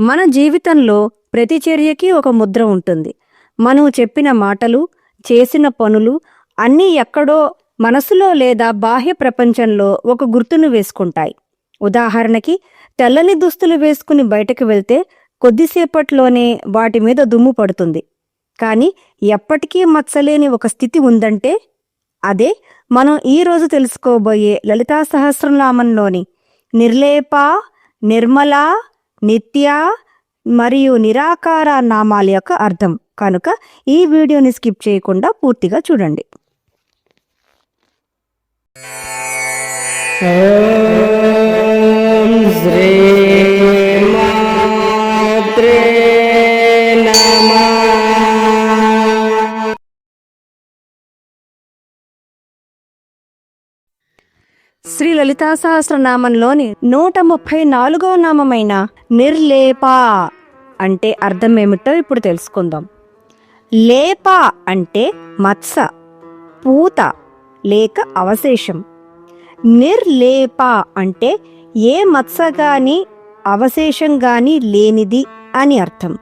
మన జీవితంలో ప్రతి చర్యకి ఒక ముద్ర ఉంటుంది. మనం చెప్పిన మాటలు చేసిన పనులు అన్నీ ఎక్కడో మనసులో లేదా బాహ్య ప్రపంచంలో ఒక గుర్తును వేసుకుంటాయి. ఉదాహరణకి తెల్లని దుస్తులు వేసుకుని బయటకు వెళ్తే కొద్దిసేపట్లోనే వాటి మీద దుమ్ము పడుతుంది. కానీ ఎప్పటికీ మచ్చలేని ఒక స్థితి ఉందంటే? అదే మనం ఈ రోజు తెలుసుకోబోయే లలితా సహస్రనామంలోని నిర్లేప నిర్మల నిత్య మరియు నిరాకార నామాల యొక్క అర్థం. కనుక ఈ వీడియోని స్కిప్ చేయకుండా పూర్తిగా చూడండి. శ్రీ మాత్రే శ్రీ లలితా సహస్రనామంలోని నూట ముప్పై నాలుగవ నామమైన నిర్లేప అంటే అర్థం ఏమిటో ఇప్పుడు తెలుసుకుందాం. లేప అంటే మత్స పూత లేక అవశేషం. నిర్లేప అంటే ఏ మత్స గాని అవశేషం గాని లేనిది అని అర్థం.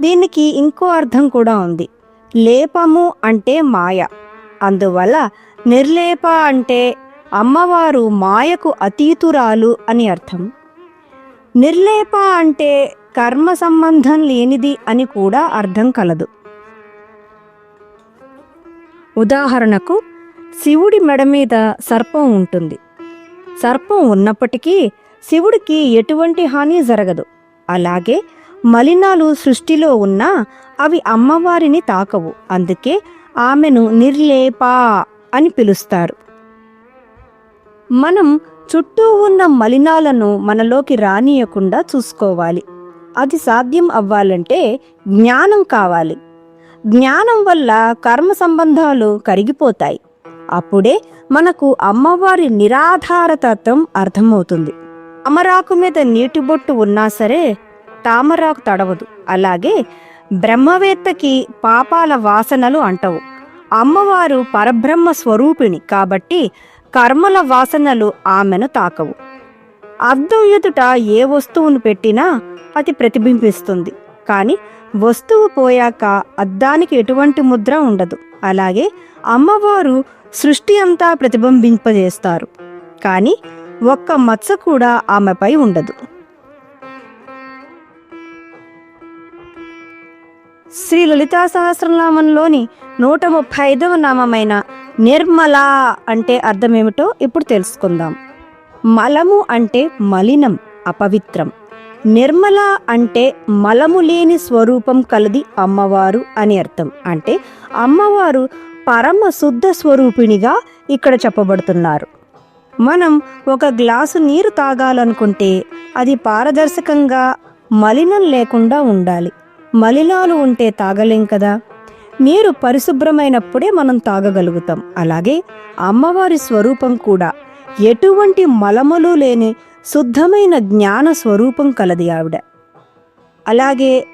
దీనికి ఇంకో అర్థం కూడా ఉంది. లేపము అంటే మాయ అందువల్ల నిర్లేప అంటే అమ్మవారు మాయకు అతీతురాలు అని అర్థం. నిర్లేప అంటే కర్మ సంబంధం లేనిది అని కూడా అర్థం కలదు. ఉదాహరణకు శివుడి మెడ మీద సర్పం ఉంటుంది. సర్పం ఉన్నప్పటికీ శివుడికి ఎటువంటి హాని జరగదు. అలాగే మలినాలు సృష్టిలో ఉన్నా అవి అమ్మవారిని తాకవు. అందుకే ఆమెను నిర్లేప అని పిలుస్తారు. మనం చుట్టూ ఉన్న మలినాలను మనలోకి రానియకుండా చూసుకోవాలి. అది సాధ్యం అవ్వాలంటే జ్ఞానం కావాలి. జ్ఞానం వల్ల కర్మ సంబంధాలు కరిగిపోతాయి. అప్పుడే మనకు అమ్మవారి నిరాధారతత్వం అర్థమవుతుంది. అమరాకు మీద నీటి బొట్టు ఉన్నా సరే తామరాకు తడవదు. అలాగే బ్రహ్మవేత్తకి పాపాల వాసనలు అంటవు. అమ్మవారు పరబ్రహ్మ స్వరూపిణి కాబట్టి కర్మల వాసనలు ఆమెను తాకవు. అద్దం ఎదుట ఏ వస్తువును పెట్టినా అది ప్రతిబింబిస్తుంది. కానీ వస్తువు పోయాక అద్దానికి ఎటువంటి ముద్ర ఉండదు. అలాగే అమ్మవారు సృష్టి అంతా ప్రతిబింబింపజేస్తారు. కానీ ఒక్క మచ్చ కూడా ఆమెపై ఉండదు. శ్రీ లలితా సహస్రనామంలోని నూట ముప్పై ఐదవ నామమైన నిర్మల అంటే అర్థమేమిటో ఇప్పుడు తెలుసుకుందాం. మలము అంటే మలినం అపవిత్రం. నిర్మల అంటే మలము లేని స్వరూపం కలది అమ్మవారు అని అర్థం. అంటే అమ్మవారు పరమ శుద్ధ స్వరూపిణిగా ఇక్కడ చెప్పబడుతున్నారు. మనం ఒక గ్లాసు నీరు తాగాలనుకుంటే అది పారదర్శకంగా మలినం లేకుండా ఉండాలి. మలినాలు ఉంటే తాగలేం కదా? నీరు పరిశుభ్రమైనప్పుడే మనం తాగగలుగుతాం. అలాగే అమ్మవారి స్వరూపం కూడా. ఎటువంటి మలములు లేని శుద్ధమైన జ్ఞాన స్వరూపం కలది ఆవిడ. అలాగే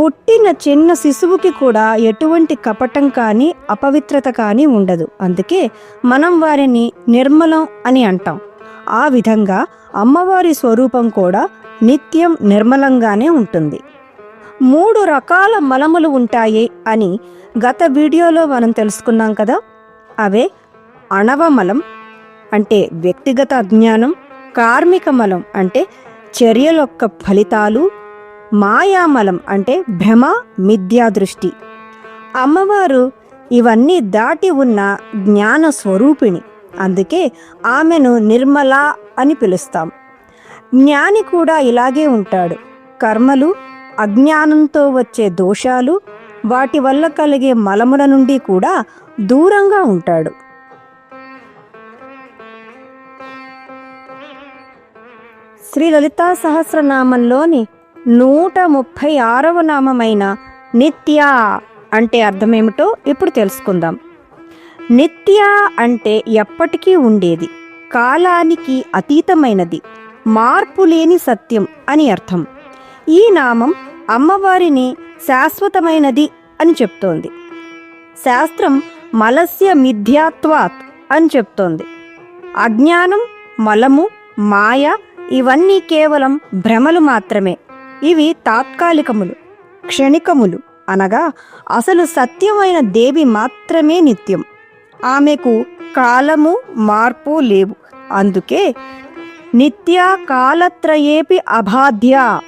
పుట్టిన చిన్న శిశువుకి కూడా ఎటువంటి కపటం కానీ అపవిత్రత కానీ ఉండదు. అందుకే మనం వారిని నిర్మలం అని అంటాం. ఆ విధంగా అమ్మవారి స్వరూపం కూడా నిత్యం నిర్మలంగానే ఉంటుంది. మూడు రకాల మలములు ఉంటాయి అని గత వీడియోలో మనం తెలుసుకున్నాం కదా. అవే అణవమలం అంటే వ్యక్తిగత అజ్ఞానం కార్మిక మలం అంటే చర్యల యొక్క ఫలితాలు మాయామలం అంటే భ్రమ మిథ్యా దృష్టి. అమ్మవారు ఇవన్నీ దాటి ఉన్న జ్ఞాన స్వరూపిణి. అందుకే ఆమెను నిర్మల అని పిలుస్తాం. జ్ఞాని కూడా ఇలాగే ఉంటాడు. కర్మలు అజ్ఞానంతో వచ్చే దోషాలు వాటి వల్ల కలిగే మలముల నుండి కూడా దూరంగా ఉంటాడు. శ్రీ లలితా సహస్రనామంలోని నూట ముప్పై ఆరవ నామమైన నిత్య అంటే అర్థమేమిటో ఇప్పుడు తెలుసుకుందాం. నిత్య అంటే ఎప్పటికీ ఉండేది కాలానికి అతీతమైనది మార్పు లేని సత్యం అని అర్థం. ఈ నామం అమ్మవారిని శాశ్వతమైనది అని చెప్తోంది. శాస్త్రం మలస్య మిథ్యాత్వాత్ అని చెప్తోంది. అజ్ఞానం మలము మాయ ఇవన్నీ కేవలం భ్రమలు మాత్రమే. ఇవి తాత్కాలికములు క్షణికములు అనగా అసలు సత్యమైన దేవి మాత్రమే నిత్యం. ఆమెకు కాలము మార్పు లేవు. అందుకే నిత్యా కాలత్రయేపి అబాధ్య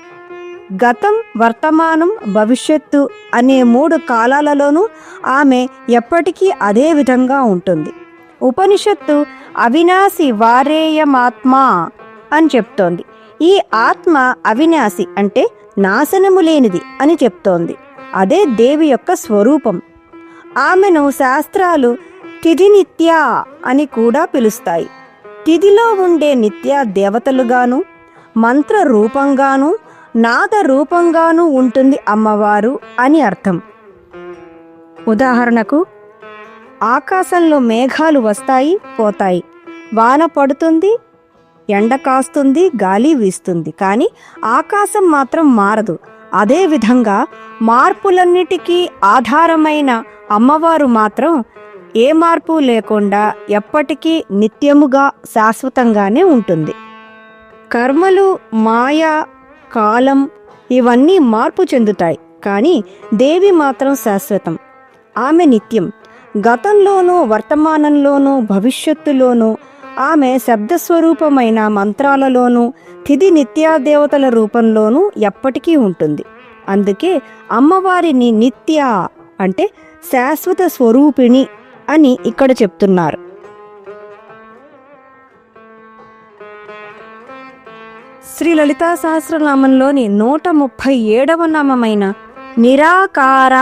గతం వర్తమానం భవిష్యత్తు అనే మూడు కాలాలలోనూ ఆమె ఎప్పటికీ అదే విధంగా ఉంటుంది. ఉపనిషత్తు అవినాశి వారేయమాత్మా అని చెప్తోంది. ఈ ఆత్మ అవినాశి అంటే నాశనము లేనిది అని చెప్తోంది. అదే దేవి యొక్క స్వరూపం. ఆమెను శాస్త్రాలు తిథి నిత్య అని కూడా పిలుస్తాయి. తిథిలో ఉండే నిత్య దేవతలుగాను మంత్ర రూపంగాను నాద రూపంగానూ ఉంటుంది అమ్మవారు అని అర్థం. ఉదాహరణకు ఆకాశంలో మేఘాలు వస్తాయి పోతాయి. వాన పడుతుంది ఎండ కాస్తుంది గాలి వీస్తుంది. కానీ ఆకాశం మాత్రం మారదు. అదేవిధంగా మార్పులన్నిటికీ ఆధారమైన అమ్మవారు మాత్రం ఏ మార్పు లేకుండా ఎప్పటికీ నిత్యముగా శాశ్వతంగానే ఉంటుంది. కర్మలు మాయ కాలం ఇవన్నీ మార్పు చెందుతాయి. కానీ దేవి మాత్రం శాశ్వతం. ఆమె నిత్యం. గతంలోనూ వర్తమానంలోనూ భవిష్యత్తులోనూ ఆమె శబ్దస్వరూపమైన మంత్రాలలోనూ తిథి నిత్యాదేవతల రూపంలోనూ ఎప్పటికీ ఉంటుంది. అందుకే అమ్మవారిని నిత్య అంటే శాశ్వత స్వరూపిణి అని ఇక్కడ చెప్తున్నారు. శ్రీ లలితా సహస్రనామంలోని నూట ముప్పై ఏడవ నామమైన నిరాకార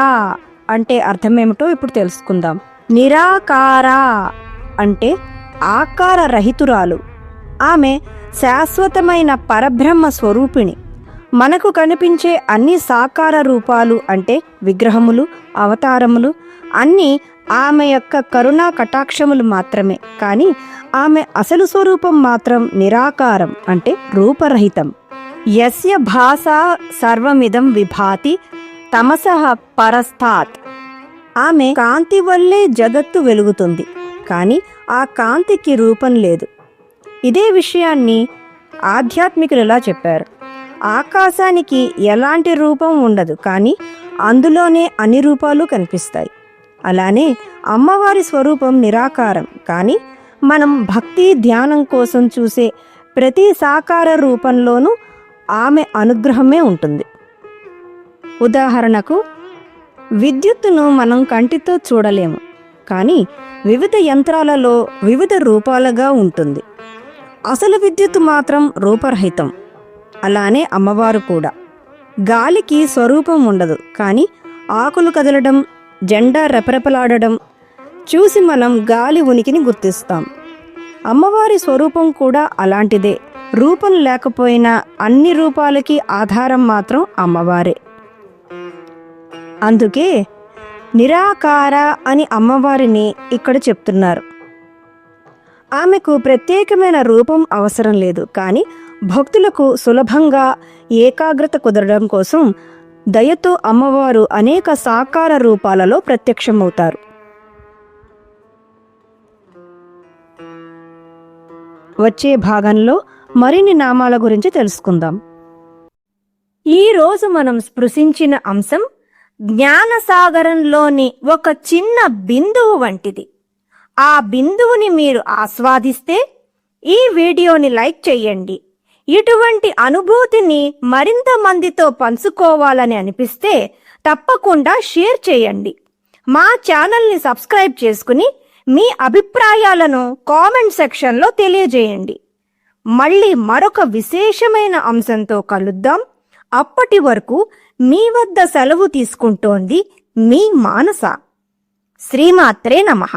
అంటే అర్థమేమిటో ఇప్పుడు తెలుసుకుందాం. నిరాకార అంటే ఆకార రహితురాలు ఆమె శాశ్వతమైన పరబ్రహ్మ స్వరూపిణి. మనకు కనిపించే అన్ని సాకార రూపాలు అంటే విగ్రహములు అవతారములు అన్నీ ఆమె యొక్క కరుణా కటాక్షములు మాత్రమే. కానీ ఆమె అసలు స్వరూపం మాత్రం నిరాకారం అంటే రూపరహితం. యస్య భాష సర్వమిదం విభాతి తమస పరస్థాత్. ఆమె కాంతి వల్లే జగత్తు వెలుగుతుంది కానీ ఆ కాంతికి రూపం లేదు. ఇదే విషయాన్ని ఆధ్యాత్మికులు ఇలా చెప్పారు. ఆకాశానికి ఎలాంటి రూపం ఉండదు కానీ అందులోనే అన్ని రూపాలు కనిపిస్తాయి. అలానే అమ్మవారి స్వరూపం నిరాకారం కానీ మనం భక్తి ధ్యానం కోసం చూసే ప్రతి సాకార రూపంలోనూ ఆమె అనుగ్రహమే ఉంటుంది. ఉదాహరణకు విద్యుత్తును మనం కంటితో చూడలేము కానీ వివిధ యంత్రాలలో వివిధ రూపాలుగా ఉంటుంది. అసలు విద్యుత్ మాత్రం రూపరహితం. అలానే అమ్మవారు కూడా. గాలికి స్వరూపం ఉండదు కానీ ఆకులు కదలడం జెండా రెపరెపలాడడం చూసి మనం గాలి ఉనికిని గుర్తిస్తాం. అమ్మవారి స్వరూపం కూడా అలాంటిదే. రూపం లేకపోయినా అన్ని రూపాలకి ఆధారం మాత్రం అమ్మవారే. అందుకే నిరాకార అని అమ్మవారిని ఇక్కడ చెప్తున్నారు. ఆమెకు ప్రత్యేకమైన రూపం అవసరం లేదు. కానీ భక్తులకు సులభంగా ఏకాగ్రత కుదరడం కోసం దయతో అమ్మవారు అనేక సాకార రూపాలలో ప్రత్యక్షమవుతారు. వచ్చే భాగంలో మరిన్ని నామాల గురించి తెలుసుకుందాం. ఈరోజు మనం స్పృశించిన అంశం జ్ఞానసాగరంలోని ఒక చిన్న బిందువు వంటిది. ఆ బిందువుని మీరు ఆస్వాదిస్తే ఈ వీడియోని లైక్ చేయండి. ఇటువంటి అనుభూతిని మరింత మందితో పంచుకోవాలని అనిపిస్తే తప్పకుండా షేర్ చేయండి. మా ఛానల్ని సబ్స్క్రైబ్ చేసుకుని మీ అభిప్రాయాలను కామెంట్ సెక్షన్లో తెలియజేయండి. మళ్ళీ మరొక విశేషమైన అంశంతో కలుద్దాం. అప్పటి వరకు మీ వద్ద సెలవు తీసుకుంటోంది మీ మానస. శ్రీమాత్రే నమః.